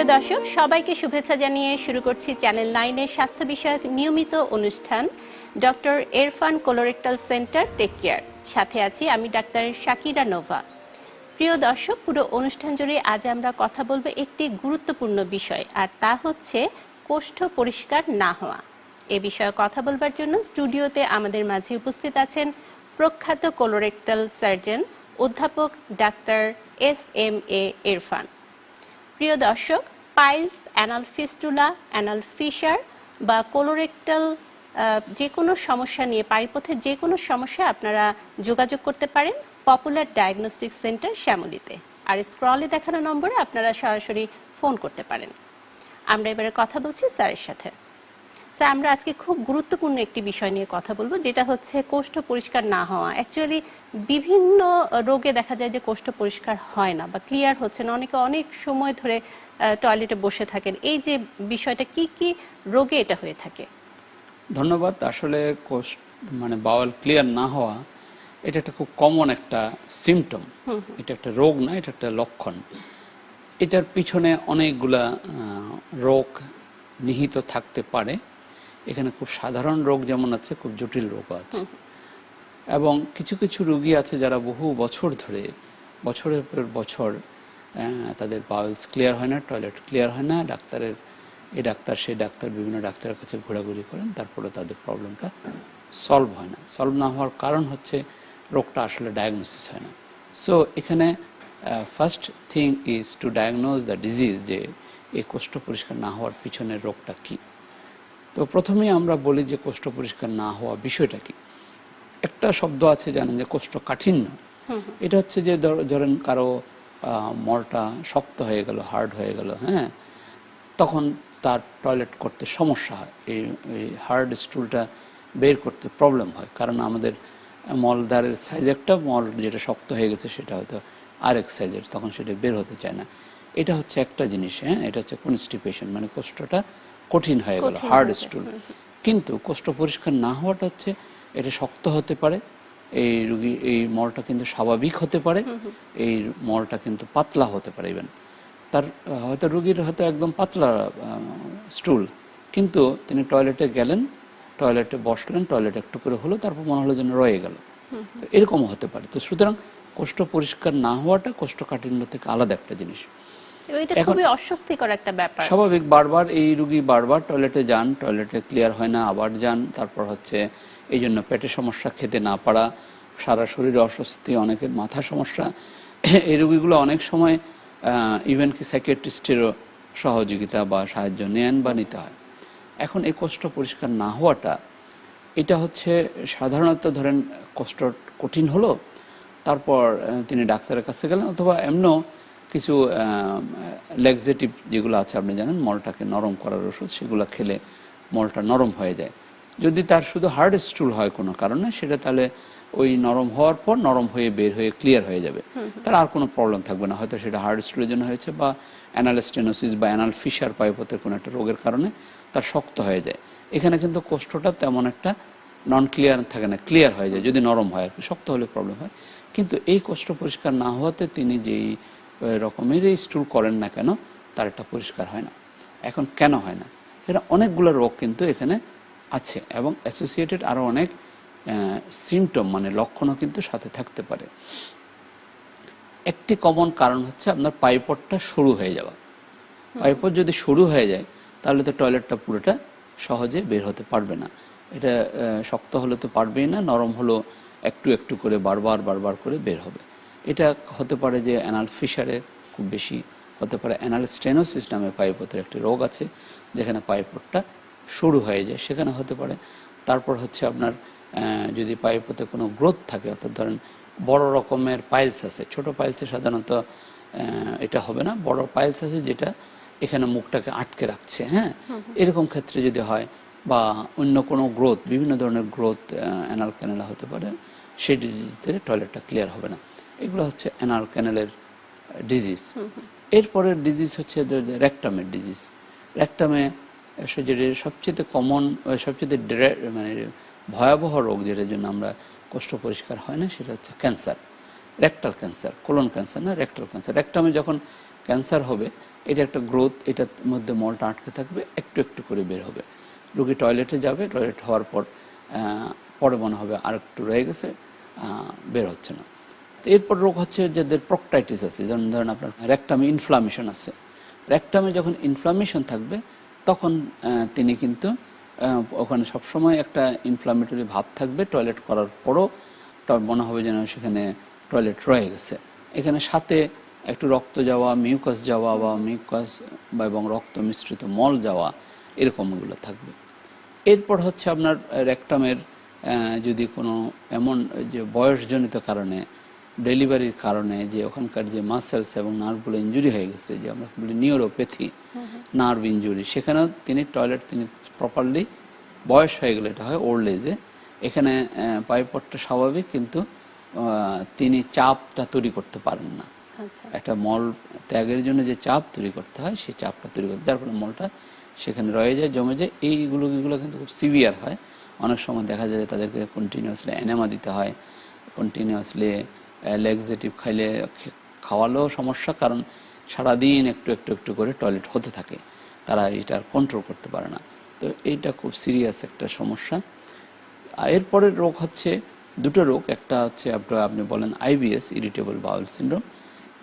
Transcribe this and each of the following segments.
প্রিয় দর্শক, সবাইকে শুভেচ্ছা জানিয়ে শুরু করছি চ্যানেল নাইনের স্বাস্থ্য বিষয়ক নিয়মিত অনুষ্ঠান doctor Erfan colorectal centre take care সাথে আছি আমি ডাক্তার শাকিরা নোভা। প্রিয় দর্শক, পুরো অনুষ্ঠান জুড়ে আজ আমরা কথা বলব একটি গুরুত্বপূর্ণ বিষয়, আর তা হচ্ছে কোষ্ঠ পরিষ্কার না হওয়া। এ বিষয়ে কথা বলবার জন্য স্টুডিওতে আমাদের মাঝে উপস্থিত আছেন প্রখ্যাত কোলোরেক্টাল সার্জন অধ্যাপক ডাক্তার এস এম এ ইরফান। প্রিয় দর্শক, piles, anal fistula, anal fissure বা কোলোরেক্টাল যে কোনো সমস্যা নিয়ে পাইপথের যে কোনো সমস্যা আপনারা যোগাযোগ করতে পারেন পপুলার ডায়াগনস্টিক সেন্টার শ্যামলিতে। আর স্ক্রলে দেখানো নম্বরে আপনারা সরাসরি ফোন করতে পারেন। আমরা এবারে কথা বলছি স্যারের সাথে। স্যার আমরা আজকে খুব গুরুত্বপূর্ণ একটি বিষয় নিয়ে কথা বলব যেটা হচ্ছে কোষ্ঠ পরিষ্কার না হওয়া। অ্যাকচুয়ালি বিভিন্ন রোগে দেখা যায় যে কোষ্ঠ পরিষ্কার হয় না বা ক্লিয়ার হচ্ছে না। অনেকে অনেক সময় ধরে টয়লেটে বসে থাকেন। এই যে বিষয়টা কি কি রোগে এটা হয়ে থাকে? ধন্যবাদ। আসলে কোষ মানে বাওয়াল ক্লিয়ার না হওয়া এটা একটা খুব কমন একটা সিমটম এটা একটা রোগ না এটা একটা লক্ষণ। এটার পিছনে অনেকগুলা রোগ নিহিত থাকতে পারে। এখানে খুব সাধারণ রোগ যেমন আছে খুব জটিল রোগ আছে। এবং কিছু কিছু রোগী আছে যারা বহু বছর ধরে বছরের পর বছর তাদের বাউলস ক্লিয়ার হয় না টয়লেট ক্লিয়ার হয় না ডাক্তারের এই ডাক্তার সেই ডাক্তার বিভিন্ন ডাক্তারের কাছে ঘোরাঘুরি করেন তারপরে তাদের প্রবলেমটা সলভ হয় না। সলভ না হওয়ার কারণ হচ্ছে রোগটা আসলে ডায়াগনোসিস হয় না। সো এখানে first thing is to diagnose the disease যে এই কোষ্ঠ পরিষ্কার না হওয়ার পিছনের রোগটা কি? তো প্রথমেই আমরা বলি যে কোষ্ঠ পরিষ্কার না হওয়া বিষয়টা কি? একটা শব্দ আছে জানেন যে কোষ্ঠকাঠিন্য এটা হচ্ছে যে ধর- ধরেন কারও মলটা শক্ত হয়ে গেল হার্ড হয়ে গেল হ্যাঁ? তখন তার টয়লেট করতে সমস্যা হয়। এই এই হার্ড স্টুলটা বের করতে প্রবলেম হয়। কারণ আমাদের মলদারের সাইজ একটা মল যেটা শক্ত হয়ে গেছে সেটা হয়তো আরেক সাইজের তখন সেটা বের হতে চায় না। এটা হচ্ছে একটা জিনিস হ্যাঁ? এটা হচ্ছে কনস্টিপেশন মানে কোষ্ঠটা কঠিন হয়ে গেল হার্ড স্টুল কিন্তু কোষ্ঠ পরিষ্কার না হওয়াটা হচ্ছে এটা শক্ত হতে পারে এই রুগী এই মলটা কিন্তু স্বাভাবিক হতে পারে এই মলটা কিন্তু পাতলা হতে পারে ইভেন তার হয়তো রুগীর হয়তো একদম পাতলা স্টুল কিন্তু তিনি টয়লেটে গেলেন টয়লেটে বসলেন টয়লেট একটু করে হলো তারপর মনে হলো যেন রয়ে গেল। তো এরকমও হতে পারে। তো সুতরাং কোষ্ঠ পরিষ্কার না হওয়াটা কোষ্ঠকাঠিন্য থেকে আলাদা একটা জিনিস। এটা খুবই অস্বস্তিকর একটা ব্যাপার। স্বাভাবিক বারবার এই রুগী বারবার টয়লেটে যান টয়লেটে ক্লিয়ার হয় না আবার যান তারপর হচ্ছে এই জন্য পেটে সমস্যা খেতে না পারা সারা শরীরে অস্বস্তি অনেকের মাথা সমস্যা। এই রুগীগুলো অনেক সময় ইভেন কি সাইকিয়াট্রিস্টেরও সহযোগিতা বা সাহায্য নেন বা নিতে হয়। এখন এই কষ্ট পরিষ্কার না হওয়াটা এটা হচ্ছে সাধারণত ধরেন কষ্ট কঠিন হলো তারপর তিনি ডাক্তারের কাছে গেলেন অথবা এমনও কিছু লেগজেটিভ যেগুলো আছে আপনি জানেন মলটাকে নরম করার ওষুধ সেগুলো খেলে মলটা নরম হয়ে যায়। যদি তার শুধু হার্ড স্টুল হয় কোনো কারণে সেটা তাহলে ওই নরম হওয়ার পর নরম হয়ে বের হয়ে ক্লিয়ার হয়ে যাবে। তার আর কোনো প্রবলেম থাকবে না। হয়তো সেটা হার্ড স্টুলের জন্য হয়েছে বা অ্যানালস্টেনোসিস বা অ্যানাল ফিশার পাইপথের কোনো একটা রোগের কারণে তার শক্ত হয়ে যায়। এখানে কিন্তু কোষ্ঠটা তেমন একটা নন ক্লিয়ার থাকে না ক্লিয়ার হয়ে যায়। যদি নরম হয় আর কি শক্ত হলে প্রবলেম হয়। কিন্তু এই কষ্ট পরিষ্কার না হওয়াতে তিনি যেই আহ, রকমের এই স্টুল করেন না কেন তার একটা পরিষ্কার হয় না। এখন কেন হয় না? এটা অনেকগুলো রোগ কিন্তু এখানে আছে এবং অ্যাসোসিয়েটেড আরও অনেক সিমটম মানে লক্ষণও কিন্তু সাথে থাকতে পারে। একটি কমন কারণ হচ্ছে আপনার পাইপটটা সরু হয়ে যাওয়া। পাইপট যদি সরু হয়ে যায় তাহলে তো টয়লেটটা পুরোটা সহজে বের হতে পারবে না। এটা শক্ত হলে তো পারবেই না নরম হলো একটু একটু করে বারবার বারবার করে বের হবে। এটা হতে পারে যে অ্যানাল ফিশারে খুব বেশি হতে পারে। অ্যানাল স্টেনোসিস নামে পাইপথের একটি রোগ আছে যেখানে পাইপটটা শুরু হয়ে যায়। সেখানে হতে পারে। তারপর হচ্ছে আপনার যদি পাইপথে কোনো গ্রোথ থাকে অর্থাৎ ধরেন বড় রকমের পাইলস আছে ছোট পাইলসে সাধারণত এটা হবে না। বড় পাইলস আছে যেটা এখানে মুখটাকে আটকে রাখছে হ্যাঁ? এরকম ক্ষেত্রে যদি হয় বা অন্য কোনো গ্রোথ বিভিন্ন ধরনের গ্রোথ অ্যানাল ক্যানেলা হতে পারে ডিজিজে টয়লেটটা ক্লিয়ার হবে না। এগুলো হচ্ছে অ্যানাল ক্যানেলের ডিজিজ এরপরের ডিজিজ হচ্ছে র্যাকটামের ডিজিজ র্যাকটামে যেটা সবচেয়ে কমন সবচেয়ে মানে ভয়াবহ রোগ যেটার জন্য আমরা কোষ্ঠ পরিষ্কার হয় না সেটা হচ্ছে cancer rectal cancer colon cancer না রেকটাল ক্যান্সার রেকটামে যখন ক্যান্সার হবে এটা একটা গ্রোথ এটার মধ্যে মলটা আটকে থাকবে একটু একটু করে বের হবে। রোগী টয়লেটে যাবে টয়লেট হওয়ার পর পরে মনে হবে আর একটু রয়ে গেছে বের হচ্ছে না। এরপর রোগ হচ্ছে যাদের প্রকটাইটিস আছে, যেমন ধরেন আপনার রেকটামে ইনফ্লামেশন আছে। রেকটামে যখন ইনফ্লামেশন থাকবে, তখন তিনি কিন্তু ওখানে সবসময় একটা ইনফ্লামেটরি ভাব থাকবে টয়লেট করার পরও মনে হবে যেন সেখানে টয়লেট রয়ে গেছে। এখানে সাথে একটু রক্ত যাওয়া মিউকাস যাওয়া বা মিউকাস বা এবং রক্ত মিশ্রিত মল যাওয়া, এরকমগুলো থাকবে। এরপর হচ্ছে আপনার রেকটামের যদি কোনো এমন যে বয়সজনিত কারণে ডেলিভারির কারণে যে ওখানকার যে মাসেলস এবং নার্ভগুলো ইঞ্জুরি হয়ে গেছে যে আমরা বলি নিউরোপ্যাথি নার্ভ ইঞ্জুরি সেখানেও তিনি টয়লেট তিনি প্রপারলি বয়স হয়ে গেলে এটা হয় ওল্ড এজে এখানে পাইপটটা স্বাভাবিক কিন্তু তিনি চাপটা তৈরি করতে পারেন না। আচ্ছা। একটা মল ত্যাগের জন্য যে চাপ তৈরি করতে হয় সেই চাপটা তৈরি করতে যার ফলে মলটা সেখানে রয়ে যায় জমে যায়। এইগুলো এগুলো কিন্তু খুব সিভিয়ার হয়। অনেক সময় দেখা যায় যে তাদেরকে কন্টিনিউয়াসলি এনেমা দিতে হয় কন্টিনিউয়াসলি লেগজেটিভ খাইলে খাওয়ালেও সমস্যা, কারণ সারাদিন একটু একটু একটু করে টয়লেট হতে থাকে। তারা এটা কন্ট্রোল করতে পারে না। তো এইটা খুব সিরিয়াস একটা সমস্যা। এরপরের রোগ হচ্ছে, দুটো রোগ। একটা হচ্ছে আপনার আপনি বলেন IBS irritable bowel syndrome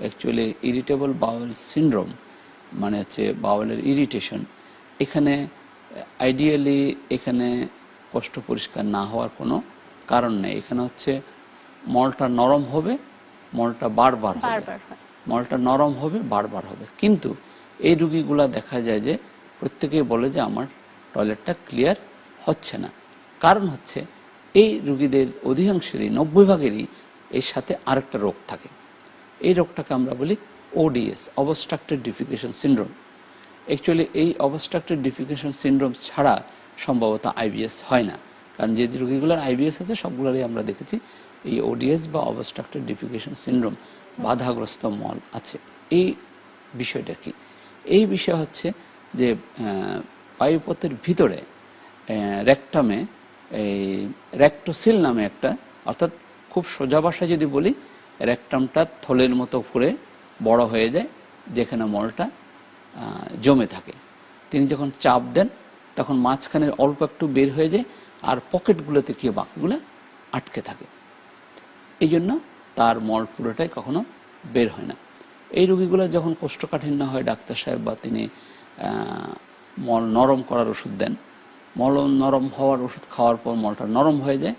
actually irritable bowel syndrome মানে হচ্ছে বাউলের ইরিটেশন এখানে আইডিয়ালি এখানে কষ্ট পরিষ্কার না হওয়ার কোনো কারণ নেই। এখানে হচ্ছে মলটা নরম হবে মলটা বারবার হবে। মলটা নরম হবে বারবার হবে। কিন্তু এই রুগীগুলা দেখা যায় যে প্রত্যেকেই বলে যে আমার টয়লেটটা ক্লিয়ার হচ্ছে না। কারণ হচ্ছে এই রুগীদের অধিকাংশেরই নব্বই ভাগেরই এর সাথে আরেকটা রোগ থাকে। এই রোগটাকে আমরা বলি ODS obstructed defecation syndrome actually এই অবস্ট্রাক্টেড ডিফিকেশন সিন্ড্রোম ছাড়া সম্ভবত আইবিএস হয় না। কারণ যে রুগীগুলোর আইবিএস আছে সবগুলোরই আমরা দেখেছি এই ওডিএস বা অবস্ট্রাক্টেড ডিফিকেশন সিন্ড্রোম বাধাগ্রস্ত মল আছে। এই বিষয়টা কি? এই বিষয় হচ্ছে যে বায়ুপথের ভিতরে রেকটামে এই রেক্টোসিল নামে একটা, অর্থাৎ খুব সোজা ভাষায় যদি বলি রেকটামটা থলের মতো ফুরে বড় হয়ে যায়, যেখানে মলটা জমে থাকে। তিনি যখন চাপ দেন, তখন মাঝখানে অল্প একটু বের হয়ে যায়, আর পকেটগুলোতে কি বাকিগুলো আটকে থাকে। এই জন্য তার মল পুরোটাই কখনো বের হয় না। এই রোগীগুলো যখন কোষ্ঠকাঠিন্য হয়, ডাক্তার সাহেব বা তিনি মল নরম করার ওষুধ দেন। মল নরম হওয়ার ওষুধ খাওয়ার পর মলটা নরম হয়ে যায়।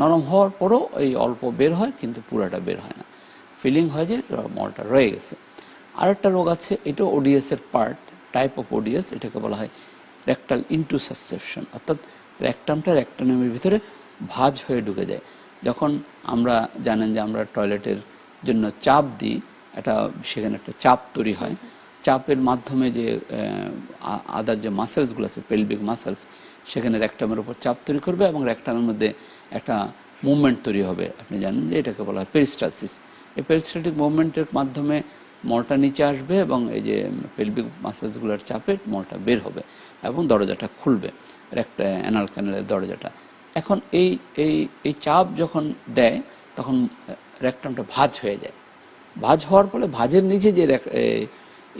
নরম হওয়ার পরও এই অল্প বের হয়, কিন্তু পুরাটা বের হয় না। ফিলিং হয় যে মলটা রয়ে গেছে। আরেকটা রোগ আছে এটা ওডিএস এর পার্ট টাইপ অফ ওডিএস এটাকে বলা হয় রেকটাল ইন্টু সাসেপশন অর্থাৎ রেকটামটা রেকটানামের ভিতরে ভাঁজ হয়ে ঢুকে যায়। যখন আমরা জানেন যে আমরা টয়লেটের জন্য চাপ দিই, একটা সেখানে একটা চাপ তৈরি হয়। চাপের মাধ্যমে যে আদার যে মাসেলসগুলো আছে পেলভিক মাসেলস সেখানে রেকটামের উপর চাপ তৈরি করবে এবং রেকটামের মধ্যে একটা মুভমেন্ট তৈরি হবে। আপনি জানেন যে এটাকে বলা হয় পেরিস্টালসিস এই পেরিস্টালটিক মুভমেন্টের মাধ্যমে মলটা নিচে আসবে এবং এই যে পেলভিক মাসেলসগুলোর চাপে মলটা বের হবে এবং দরজাটা খুলবে একটা অ্যানাল ক্যানেলের দরজাটা। এখন এই এই এই চাপ যখন দেয় তখন রেকটামটা ভাঁজ হয়ে যায়। ভাঁজ হওয়ার ফলে ভাঁজের নিচে যে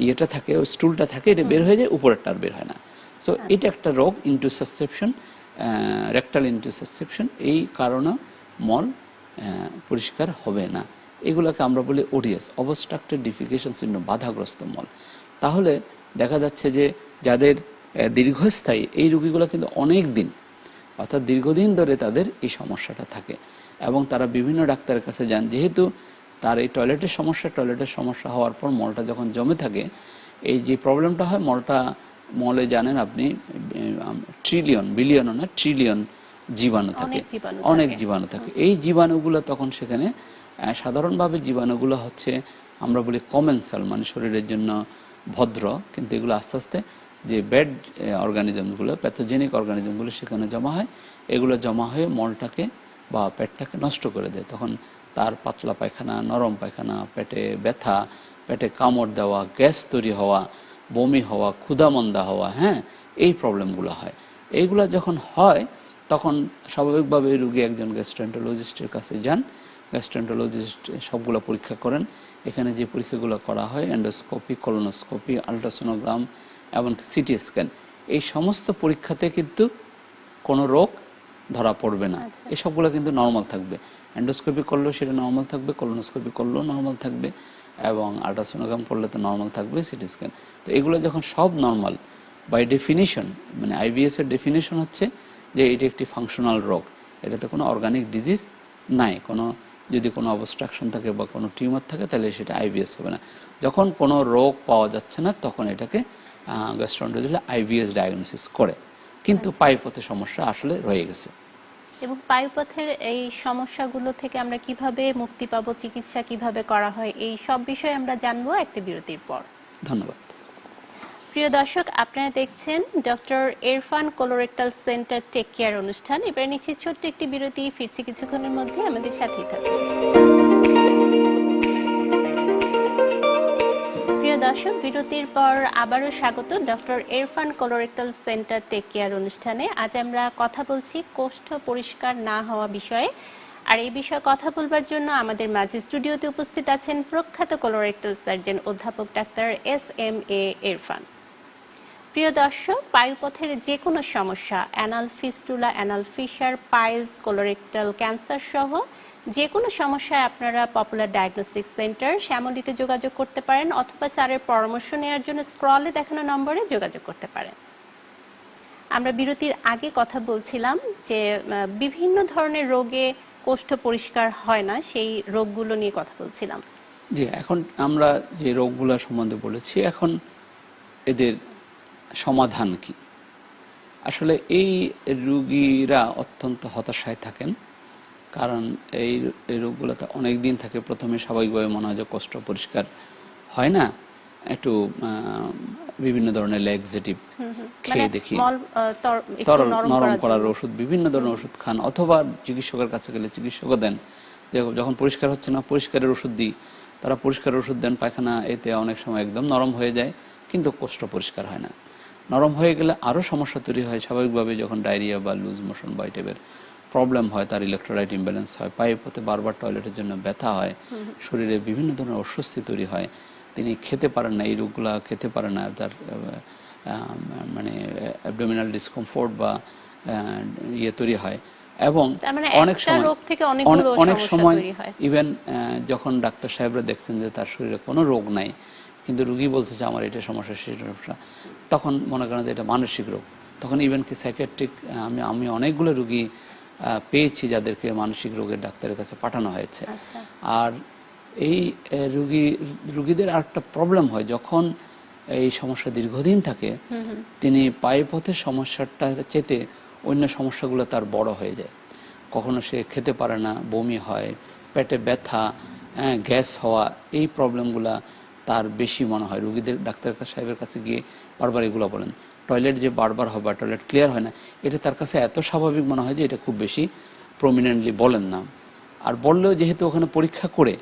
ইয়েটা থাকে ওই স্টুলটা থাকে এটা বের হয়ে যায় উপরেরটা আর বের হয় না। সো এটা একটা রোগ intussusception rectal intussusception এই কারণে মল পরিষ্কার হবে না। এগুলোকে আমরা বলি ওডিএস অবস্ট্রাক্টেড ডিফিকেশন সিন্ড্রোম বাধাগ্রস্ত মল। তাহলে দেখা যাচ্ছে যে যাদের দীর্ঘস্থায়ী এই রুগীগুলো কিন্তু অনেক দিন অর্থাৎ দীর্ঘদিন ধরে তাদের এই সমস্যাটা থাকে। এবং তারা বিভিন্ন ডাক্তারের কাছে যান। যেহেতু তার এই টয়লেটের সমস্যা টয়লেটের সমস্যা হওয়ার পর মলটা যখন জমে থাকে এই যে প্রবলেমটা হয় মলটা মলে জানেন আপনি ট্রিলিয়ন বিলিয়নও না ট্রিলিয়ন জীবাণু থাকে। অনেক জীবাণু থাকে। এই জীবাণুগুলো তখন সেখানে সাধারণভাবে জীবাণুগুলো হচ্ছে আমরা বলি কমেন্সাল মানে শরীরের জন্য ভদ্র কিন্তু এগুলো আস্তে আস্তে যে ব্যাড অর্গানিজমগুলো, প্যাথোজেনিক অর্গানিজমগুলো সেখানে জমা হয়। এগুলো জমা হয়ে মলটাকে বা পেটটাকে নষ্ট করে দেয়। তখন তার পাতলা পায়খানা, নরম পায়খানা, পেটে ব্যথা, পেটে কামড় দেওয়া, গ্যাস তৈরি হওয়া, বমি হওয়া, ক্ষুধামন্দা হওয়া হ্যাঁ এই প্রবলেমগুলো হয়। এইগুলো যখন হয়, তখন স্বাভাবিকভাবে রুগী একজন গ্যাস্ট্রেন্টোলজিস্টের কাছে যান। গ্যাস্ট্রেন্টোলজিস্ট সবগুলো পরীক্ষা করেন। এখানে যে পরীক্ষাগুলো করা হয় অ্যান্ডোস্কোপি কলোনোস্কোপি, আলট্রাসোনোগ্রাম এমনকি সিটি স্ক্যান। এই সমস্ত পরীক্ষাতে কিন্তু কোনো রোগ ধরা পড়বে না। এসবগুলো কিন্তু নর্মাল থাকবে। এন্ডোস্কোপি করলেও সেটা নর্মাল থাকবে কলোনোস্কোপি করলেও নর্মাল থাকবে এবং আলট্রাসোনোগ্রাম করলে তো নর্মাল থাকবে সিটি স্ক্যান। তো এগুলো যখন সব নর্মাল বাই ডেফিনিশন মানে আইবিএস এর ডেফিনিশন হচ্ছে যে এটি একটি ফাংশনাল রোগ। এটাতে কোনো অর্গানিক ডিজিজ নাই। কোনো যদি কোনো অবস্ট্রাকশন থাকে বা কোনো টিউমার থাকে তাহলে সেটা আইবিএস হবে না। যখন কোনো রোগ পাওয়া যাচ্ছে না তখন এটাকে গ্যাস্ট্রন্টোলজি আইবিএস ডায়াগনোসিস করে। কিন্তু পাইপথে সমস্যা আসলে রয়ে গেছে। এবং বায়ুপথের এই সমস্যাগুলো থেকে আমরা কীভাবে মুক্তি পাবো চিকিৎসা কীভাবে করা হয় এই সব বিষয়ে আমরা জানব একটা বিরতির পর। ধন্যবাদ। প্রিয় দর্শক আপনারা দেখছেন doctor Irfan colorectal centre take care অনুষ্ঠান। এবারে নিচ্ছি ছোট্ট একটি বিরতি। ফিরছি কিছুক্ষণের মধ্যে। আমাদের সাথেই থাকুন। দর্শক, বিরতির পর আবারও স্বাগত doctor Irfan colorectal centre take care অনুষ্ঠানে। আজ আমরা কথা বলছি কোষ্ঠ পরিষ্কার না হওয়া বিষয়ে। আর এই বিষয়ে কথা বলবার জন্য আমাদের মাঝে স্টুডিওতে উপস্থিত আছেন প্রখ্যাত কোলোরেক্টাল সার্জন অধ্যাপক ডাক্তার এস এম এ এরফান প্রিয় দর্শক, বায়ুপথের যে কোনো সমস্যা, anal fistula, anal fissure, piles, colorectal cancer সহ যে কোনো সমস্যায় আপনারা পপুলার ডায়াগনস্টিক সেন্টার শ্যামলিতে যোগাযোগ করতে পারেন অথবা স্যারের পরামর্শ নেওয়ার জন্য স্ক্রলে দেখানো নম্বরে যোগাযোগ করতে পারেন। আমরা বিরতির আগে কথা বলছিলাম যে বিভিন্ন ধরনের রোগে কোষ্ঠ পরিষ্কার হয় না, সেই রোগগুলো নিয়ে কথা বলছিলাম। জি, এখন আমরা যে রোগগুলো সম্বন্ধে বলেছি, এখন এদের সমাধান কি? আসলে এই রুগীরা অত্যন্ত হতাশায় থাকেন। কারণ এই রোগগুলোতে অনেক দিন থাকে প্রথমে স্বাভাবিকভাবে মনে হয় যে কষ্ট পরিষ্কার হয় না একটু বিভিন্ন ধরনের ল্যাক্সেটিভ খেয়ে মানে দেখি। তর- একটু তরল নরম করার ওষুধ বিভিন্ন ধরনের ওষুধ খান অথবা চিকিৎসকের কাছে গেলে চিকিৎসকও দেন। যখন পরিষ্কার হচ্ছে না পরিষ্কারের ওষুধ দিই তারা পরিষ্কারের ওষুধ দেন পায়খানা এতে অনেক সময় একদম নরম হয়ে যায় কিন্তু কষ্ট পরিষ্কার হয় না। নরম হয়ে গেলে আরও সমস্যা তৈরি হয় স্বাভাবিকভাবে যখন ডায়রিয়া বা লুজ মোশন বা এই টাইপের প্রবলেম হয় তার ইলেকট্রোলাইট ইমব্যালেন্স হয় পায়ে পথে বারবার টয়লেটের জন্য ব্যথা হয় শরীরে বিভিন্ন ধরনের অস্বস্তি তৈরি হয় তিনি খেতে পারেন না এই রোগগুলা খেতে পারেন না তার মানে অ্যাবডোমিনাল ডিসকমফোর্ট বা ইয়ে তৈরি হয় এবং মানে অনেক সময় রোগ থেকে অনেক- সময় ইভেন যখন ডাক্তার সাহেবরা দেখছেন যে তার শরীরে কোনো রোগ নাই কিন্তু রুগী বলতেছে আমার এটা সমস্যা সেটা সমস্যা তখন মনে করেন যে এটা মানসিক রোগ তখন ইভেন কি সাইকেট্রিক আমি আমি অনেকগুলো রুগী পেয়েছি যাদেরকে মানসিক রোগের ডাক্তারের কাছে পাঠানো হয়েছে। আচ্ছা। আর এই রুগী রুগীদের আরেকটা প্রবলেম হয় যখন এই সমস্যা দীর্ঘদিন থাকে তিনি পায়ে পথের সমস্যাটা চেতে অন্য সমস্যাগুলো তার বড় হয়ে যায়। কখনো সে খেতে পারে না বমি হয় পেটে ব্যথা হ্যাঁ, গ্যাস হওয়া এই প্রবলেমগুলা তার বেশি মনে হয়। রুগীদের ডাক্তার সাহেবের কাছে গিয়ে বারবার এগুলো বলেন। টয়লেট যে বারবার হয় বা টয়লেট ক্লিয়ার হয় না এটা তার কাছে এত স্বাভাবিক মনে হয় যে এটা খুব বেশি প্রমিনেন্টলি বলেন না। আর বললেও যেহেতু ওখানে পরীক্ষা করে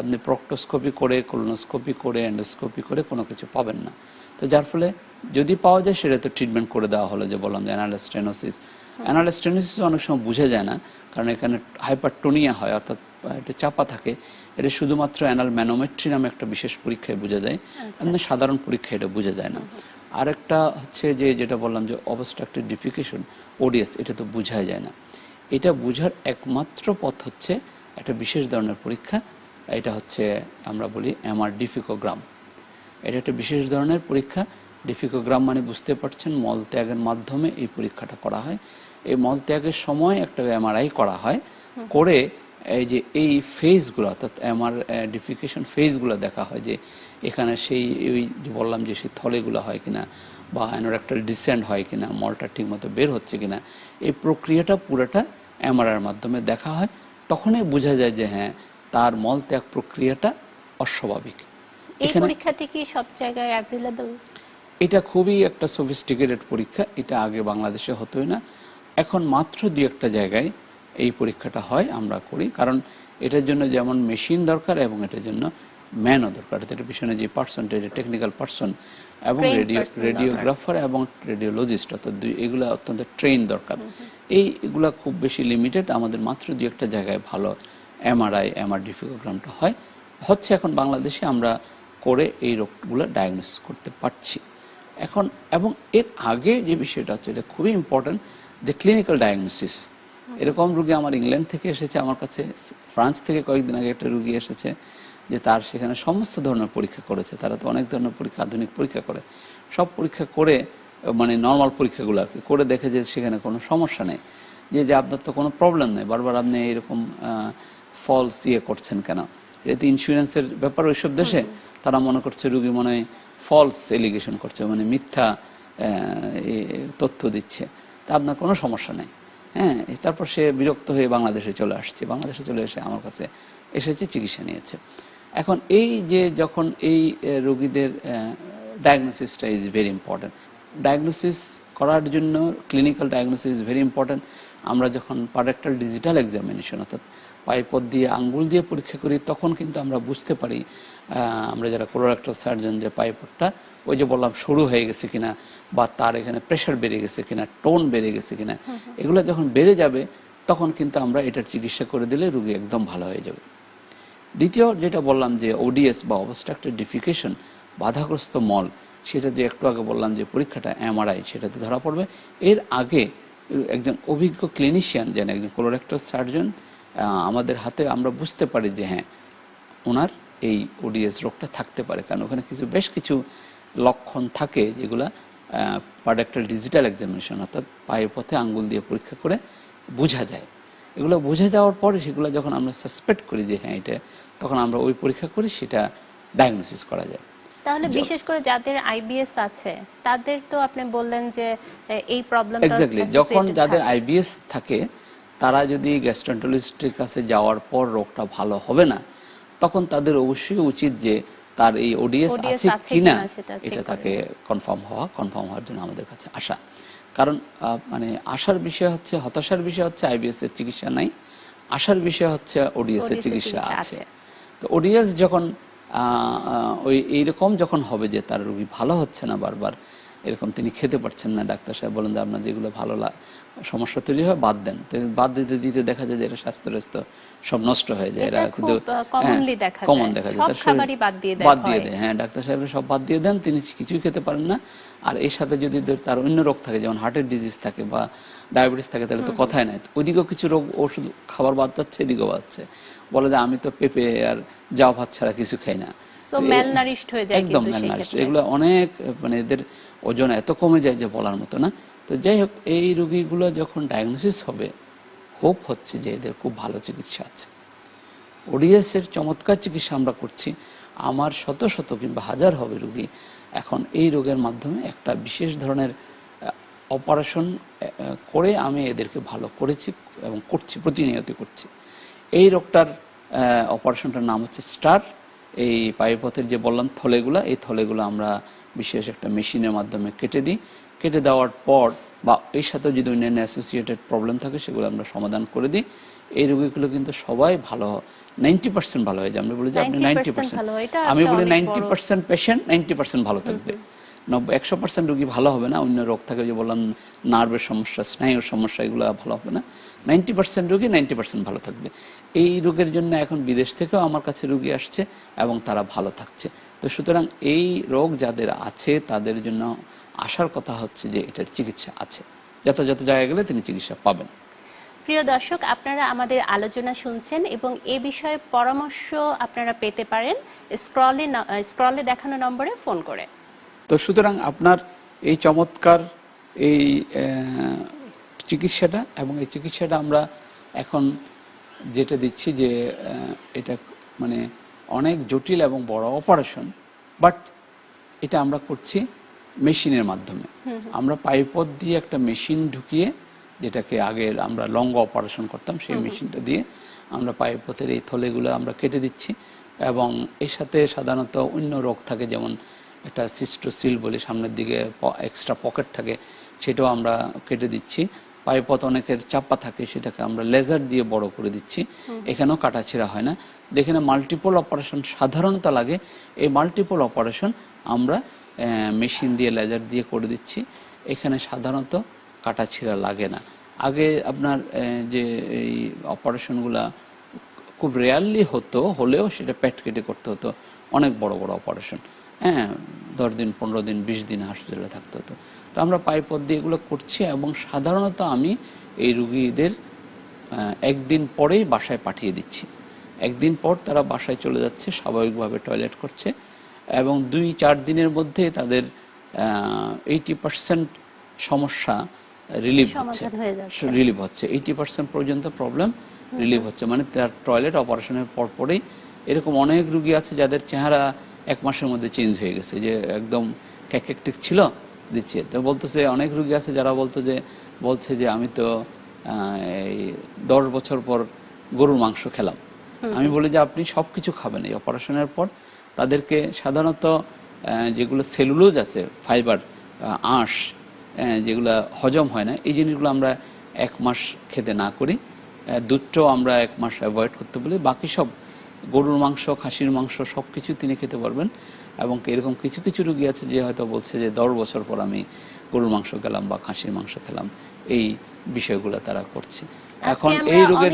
আপনি প্রক্টোস্কোপি করে কোলোনোস্কোপি করে অ্যান্ডোস্কোপি করে কোনো কিছু পাবেন না। তো যার ফলে যদি পাওয়া যায় সেটা তো ট্রিটমেন্ট করে দেওয়া হলো যে বললাম যে অ্যানালাস্টেনোসিস অ্যানালাস্টেনোসিস অনেক সময় বোঝা যায় না কারণ এখানে হাইপারটোনিয়া হয় অর্থাৎ এটা চাপা থাকে। এটা শুধুমাত্র অ্যানাল ম্যানোমেট্রি নামে একটা বিশেষ পরীক্ষায় বোঝা যায়। এমনি সাধারণ পরীক্ষায় এটা বোঝা যায় না। আরেকটা হচ্ছে যে যেটা বললাম যে অবস্ট্রাকটিভ ডিফিকেশন ওডিএস এটা তো বোঝাই যায় না। এটা বোঝার একমাত্র পথ হচ্ছে একটা বিশেষ ধরনের পরীক্ষা এটা হচ্ছে আমরা বলি এমআর ডিফিকোগ্রাম এটা একটা বিশেষ ধরনের পরীক্ষা ডিফিকোগ্রাম মানে বুঝতে পারছেন মল ত্যাগের মাধ্যমে এই পরীক্ষাটা করা হয়। এই মল ত্যাগের সময় একটা এমআরআই করা হয় করে এই যে এই ফেজগুলো অর্থাৎ এমআর ডিফিকেশন ফেজগুলো দেখা হয় যে এখানে সেই ওই যে বললাম যে সেই থলেগুলো হয় কিনা বা অ্যানোরেক্টাল ডিসেন্ড হয় কিনা মলটা ঠিকমতো বের হচ্ছে কিনা এই প্রক্রিয়াটা পুরোটা এমআরআর মাধ্যমে দেখা হয়। তখনই বোঝা যায় যে হ্যাঁ তার মল ত্যাগ প্রক্রিয়াটা অস্বাভাবিক। এই পরীক্ষাটি কি সব জায়গায় অ্যাভেলেবল এটা খুবই একটা সফিস্টিকেটেড পরীক্ষা এটা আগে বাংলাদেশে হতোই না। এখন মাত্র দুই একটা জায়গায় এই পরীক্ষাটা হয় আমরা করি। কারণ এটার জন্য যেমন মেশিন দরকার এবং এটার জন্য ম্যানও দরকার এটার পিছনে যে পার্সন টেকনিক্যাল পার্সন এবং রেডিও রেডিওগ্রাফার এবং রেডিওলজিস্ট অর্থাৎ দুই এগুলো অত্যন্ত ট্রেন দরকার। এই এগুলা খুব বেশি লিমিটেড আমাদের মাত্র দুই একটা জায়গায় ভালো এমআরআই এমআর ডিফিকোগ্রামটা হয়। হচ্ছে এখন বাংলাদেশে আমরা করে এই রোগগুলো ডায়াগনোসিস করতে পারছি। এখন এবং এর আগে যে বিষয়টা হচ্ছে এটা খুবই ইম্পর্ট্যান্ট যে ক্লিনিক্যাল ডায়াগনোসিস এরকম রুগী আমার ইংল্যান্ড থেকে এসেছে আমার কাছে ফ্রান্স থেকে কয়েকদিন আগে একটা রুগী এসেছে। যে তার সেখানে সমস্ত ধরনের পরীক্ষা করেছে। তারা তো অনেক ধরনের পরীক্ষা আধুনিক পরীক্ষা করে। সব পরীক্ষা করে মানে নর্মাল পরীক্ষাগুলো আর কি করে দেখে যে সেখানে কোনো সমস্যা নেই। যে যে আপনার তো কোনো প্রবলেম নেই বারবার আপনি এরকম ফলস ইয়ে করছেন কেন? এতে ইন্স্যুরেন্সের ব্যাপার ওইসব দেশে তারা মনে করছে রুগী মনে হয় ফলস এলিগেশন করছে মানে মিথ্যা তথ্য দিচ্ছে। তা আপনার কোনো সমস্যা নেই। হ্যাঁ তারপর সে বিরক্ত হয়ে বাংলাদেশে চলে আসছে। বাংলাদেশে চলে এসে আমার কাছে এসেছে চিকিৎসা নিয়েছে। এখন এই যে যখন এই রোগীদের ডায়াগনোসিসটা ইজ ভেরি ইম্পর্ট্যান্ট ডায়াগনোসিস করার জন্য clinical diagnosis is very important আমরা যখন পারেক্টাল ডিজিটাল এক্সামিনেশন অর্থাৎ পাইপদ দিয়ে আঙ্গুল দিয়ে পরীক্ষা করি তখন কিন্তু আমরা বুঝতে পারি আমরা যারা কোলোরেক্টাল সার্জন যে পাইপটটা ওই যে বললাম শুরু হয়ে গেছে কিনা বা তার এখানে প্রেশার বেড়ে গেছে কিনা টোন বেড়ে গেছে কিনা এগুলো যখন বেড়ে যাবে তখন কিন্তু আমরা এটার চিকিৎসা করে দিলে রুগী একদম ভালো হয়ে যাবে। দ্বিতীয় যেটা বললাম যে ওডিএস বা অবস্ট্রাক্টেড ডিফিকেশন বাধাগ্রস্ত মল, সেটা যে একটু আগে বললাম যে পরীক্ষাটা এমআরআই সেটাতে ধরা পড়বে। এর আগে একজন অভিজ্ঞ ক্লিনিশিয়ান যেন একজন কোলোরেক্টাল সার্জন আমাদের হাতে আমরা বুঝতে পারি যে হ্যাঁ ওনার এই ওডিএস রোগটা থাকতে পারে। কারণ ওখানে কিছু, বেশ কিছু লক্ষণ থাকে যেগুলা পার্ডাক্টাল ডিজিটাল এক্সামিনেশন অর্থাৎ পায়ের পথে আঙ্গুল দিয়ে পরীক্ষা করে বোঝা যায়। এগুলো বোঝা যাওয়ার পরে সেগুলো যখন আমরা সাসপেক্ট করি যে হ্যাঁ এটা তখন আমরা ওই পরীক্ষা করি সেটা ডায়াগনোসিস করা যায়। তাহলে বিশেষ করে যাদের আইবিএস আছে তাদের তো আপনি বললেন যে এই প্রবলেম এক্স্যাক্টলি যখন যাদের আইবিএস থাকে তারা যদি গ্যাস্ট্রেন্টোলজিস্টের কাছে যাওয়ার পর রোগটা ভালো হবে না তখন তাদের অবশ্যই উচিত যে তার এই ওডিএস আছে কিনা এটা তাকে কনফার্ম হওয়া কনফার্ম হওয়ার জন্য আমাদের কাছে আসা। কারণ মানে আসার বিষয় হচ্ছে হতাশার বিষয় হচ্ছে আইবিএস এর চিকিৎসা নাই আসার বিষয় হচ্ছে ওডিএস এর চিকিৎসা আছে। তো ওডিএস যখন ওই এইরকম যখন হবে যে তার রোগী ভালো হচ্ছে না বারবার এরকম তিনি খেতে পারছেন না ডাক্তার সাহেব বলেন যে আপনার যেগুলো ভালো সমস্যা তৈরি হয় বাদ দেন। তো বাদ দিতে দিতে দেখা যায় যে এটা স্বাস্থ্য টাস্থ্য সব নষ্ট হয়ে যায়। এরা কিন্তু আহ, commonly দেখা কমন দেখা যায়। বাদ দিয়ে দেয় হয়। হ্যাঁ ডাক্তার সাহেবরা সব বাদ দিয়ে দেন তিনি কিছুই খেতে পারেন না। আর এর সাথে যদি তার অন্য রোগ থাকে যেমন হার্টের ডিজিজ থাকে বা ডায়াবেটিস থাকে তাহলে তো কথাই নাই। ওইদিকেও কিছু রোগ ওষুধ খাবার বাদ যাচ্ছে এদিকেও বাদছে বলে যে আমি তো পেঁপে আর যাও ভাত ছাড়া কিছু খাই না। একদম। ক্ষেত্রে। এগুলো অনেক মানে এদের ওজন এত কমে যায় যে বলার মতো না। তো যাই হোক এই রোগীগুলো যখন ডায়াগনোসিস হবে হোপ হচ্ছে যে এদের খুব ভালো চিকিৎসা আছে। ওডিএস এর চমৎকার চিকিৎসা আমরা করছি। আমার শত শত কিংবা হাজার হবে রোগী এখন এই রোগের মাধ্যমে একটা বিশেষ ধরনের অপারেশন করে আমি এদেরকে ভালো করেছি এবং করছি, প্রতিনিয়ত করছি। এই রোগটার অপারেশনটার নাম হচ্ছে স্টার। এই পায়ুপথের যে বললাম থলেগুলা, এই থলেগুলো আমরা বিশেষ একটা মেশিনের মাধ্যমে কেটে দিই। কেটে দেওয়ার পর বা এর সাথে যদি অন্যান্য অ্যাসোসিয়েটেড প্রবলেম থাকে সেগুলো আমরা সমাধান করে দিই। এই রোগীগুলো কিন্তু সবাই ভালো নাইনটি পার্সেন্ট ভালো হয়ে যায়। আমরা বলি যে আপনি নাইনটি পার্সেন্ট আমি বলি ninety percent patient ninety percent ভালো থাকবে। নব্বই একশো পার্সেন্ট রোগী ভালো হবে না অন্য রোগ থাকে যে বললাম নার্ভের সমস্যা স্নায়ুর সমস্যা এগুলো ভালো হবে না। নাইনটি পার্সেন্ট রোগী নাইনটি পার্সেন্ট ভালো থাকবে। এই রোগের জন্য এখন বিদেশ থেকেও আমার কাছে রোগী আসছে এবং তারা ভালো থাকছে। তো সুতরাং এই রোগ যাদের আছে তাদের জন্য আসার কথা হচ্ছে যে এটার চিকিৎসা আছে। যত যত জায়গায় গেলে তিনি চিকিৎসা পাবেন। প্রিয় দর্শক আপনারা আমাদের আলোচনা শুনছেন এবং এ বিষয়ে পরামর্শ আপনারা পেতে পারেন স্ক্রলে স্ক্রলে দেখানো নম্বরে ফোন করে। তো সুতরাং আপনার এই চমৎকার এই চিকিৎসাটা এবং এই চিকিৎসাটা আমরা এখন যেটা দিচ্ছি যে এটা মানে অনেক জটিল এবং বড় অপারেশন বাট এটা আমরা করছি মেশিনের মাধ্যমে। আমরা পাইপথ দিয়ে একটা মেশিন ঢুকিয়ে যেটাকে আগে আমরা লঙ্গ অপারেশন করতাম সেই মেশিনটা দিয়ে আমরা পাইপথের এই থলেগুলো আমরা কেটে দিচ্ছি এবং এর সাথে সাধারণত অন্য রোগ থাকে যেমন একটা সিস্টোসিল বলে সামনের দিকে এক্সট্রা পকেট থাকে সেটাও আমরা কেটে দিচ্ছি। পাইপথ অনেকের চাপা থাকে সেটাকে আমরা লেজার দিয়ে বড় করে দিচ্ছি। এখানেও কাটাছেঁড়া হয় না। যেখানে মাল্টিপল অপারেশন সাধারণত লাগে। এই মাল্টিপল অপারেশন আমরা মেশিন দিয়ে লেজার দিয়ে করে দিচ্ছি। এখানে সাধারণত কাটাছিঁড়া লাগে না। আগে আপনার যে এই অপারেশনগুলা খুব রেয়ারলি হতো, হলেও সেটা পেট কেটে করতে হতো। অনেক বড় বড় অপারেশন হ্যাঁ দশ দিন, পনেরো দিন, বিশ দিন হাসপাতালে থাকতে হতো। তো আমরা পাইপথ দিয়ে এগুলো করছি এবং সাধারণত আমি এই রুগীদের একদিন পরেই বাসায় পাঠিয়ে দিচ্ছি। একদিন পর তারা বাসায় চলে যাচ্ছে, স্বাভাবিকভাবে টয়লেট করছে। এবং দুই চার দিনের মধ্যে তাদের এইটি পার্সেন্ট সমস্যা রিলিভ হচ্ছে। রিলিভ হচ্ছে। এইটি পার্সেন্ট পর্যন্ত প্রবলেম রিলিভ হচ্ছে। মানে তার টয়লেট অপারেশনের পর পরেই এরকম অনেক রুগী আছে যাদের চেহারা এক মাসের মধ্যে চেঞ্জ হয়ে গেছে যে একদম ক্যাকেকটিক ছিল দিচ্ছে। তো বলতেছে অনেক রুগী আছে যারা বলতো যে বলছে যে আমি তো এই দশ বছর পর গরুর মাংস খেলাম। আমি বলি যে আপনি সবকিছু খাবেন এই অপারেশনের পর। তাদেরকে সাধারণত যেগুলো সেলুলোজ আছে ফাইবার আঁশ যেগুলো হজম হয় না এই জিনিসগুলো আমরা এক মাস খেতে না করি। দুধটাও আমরা এক মাস অ্যাভয়েড করতে বলি। বাকি সব গরুর মাংস খাসির মাংস সব কিছু তিনি খেতে পারবেন। এবং এরকম কিছু কিছু রুগী আছে যে হয়তো বলছে যে দশ বছর পর আমি গরুর মাংস খেলাম বা খাসির মাংস খেলাম এই বিষয়গুলো তারা করছে। এখন এই রোগের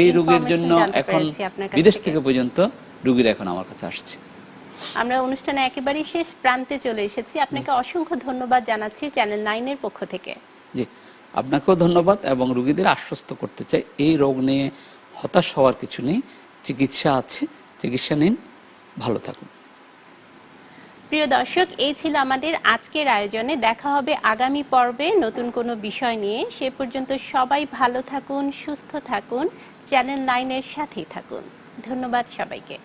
এই- রোগের জন্য এখন বিদেশ। থেকে পর্যন্ত রুগীরা এখন আমার কাছে আসছে। আমরা অনুষ্ঠানে একেবারেই শেষ প্রান্তে চলে এসেছি। আপনাকে অসংখ্য ধন্যবাদ জানাচ্ছি চ্যানেল নাইনের পক্ষ থেকে। জি আপনাকেও ধন্যবাদ এবং রুগীদের আশ্বস্ত করতে চাই। এই রোগ নিয়ে হতাশ হওয়ার কিছু নেই। চিকিৎসা আছে চিকিৎসা নিন ভালো থাকুন। প্রিয় দর্শক এই ছিল আমাদের আজকের আয়োজনে। দেখা হবে আগামী পর্বে নতুন কোনো বিষয় নিয়ে। সে পর্যন্ত সবাই ভালো থাকুন সুস্থ থাকুন চ্যানেল নাইনের সাথেই থাকুন। ধন্যবাদ সবাইকে।